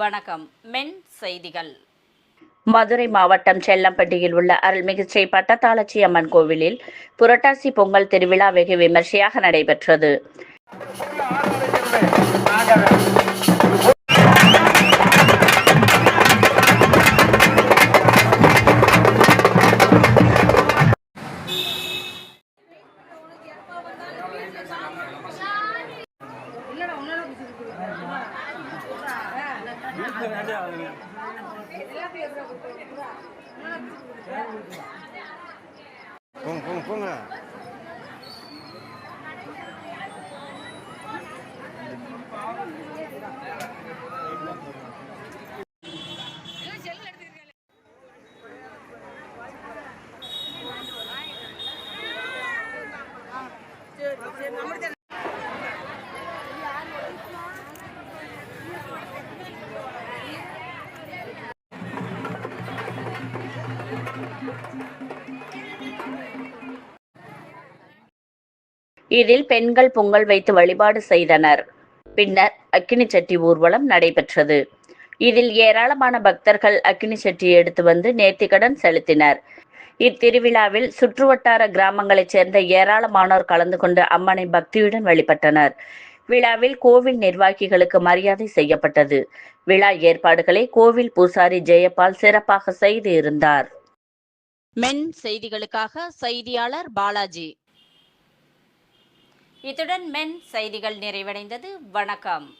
வணக்கம். மென் செய்திகள். மதுரை மாவட்டம் செல்லம்பட்டியில் உள்ள அருள்மிகு ஸ்ரீ பட்டத்தாளச்சி அம்மன் கோவிலில் புரட்டாசி பொங்கல் திருவிழா வெகு விமர்சையாக நடைபெற்றது. போங்க போங்க போங்க. இதில் பெண்கள் பொங்கல் வைத்து வழிபாடு செய்தனர். பின்னர் அக்கினி சட்டி ஊர்வலம் நடைபெற்றது. இதில் ஏராளமான பக்தர்கள் அக்கினி சட்டியை எடுத்து வந்து நேர்த்திக்கடன் செலுத்தினர். இத்திருவிழாவில் சுற்றுவட்டார கிராமங்களைச் சேர்ந்த ஏராளமானோர் கலந்து கொண்டு அம்மனை பக்தியுடன் வழிபட்டனர். விழாவில் கோவில் நிர்வாகிகளுக்கு மரியாதை செய்யப்பட்டது. விழா ஏற்பாடுகளை கோவில் பூசாரி ஜெயபால் சிறப்பாக செய்து இருந்தார். மென் செய்திகளுக்காக செய்தியாளர் பாலாஜி. இத்துடன் மென் செய்திகள் நிறைவடைந்தது. வணக்கம்.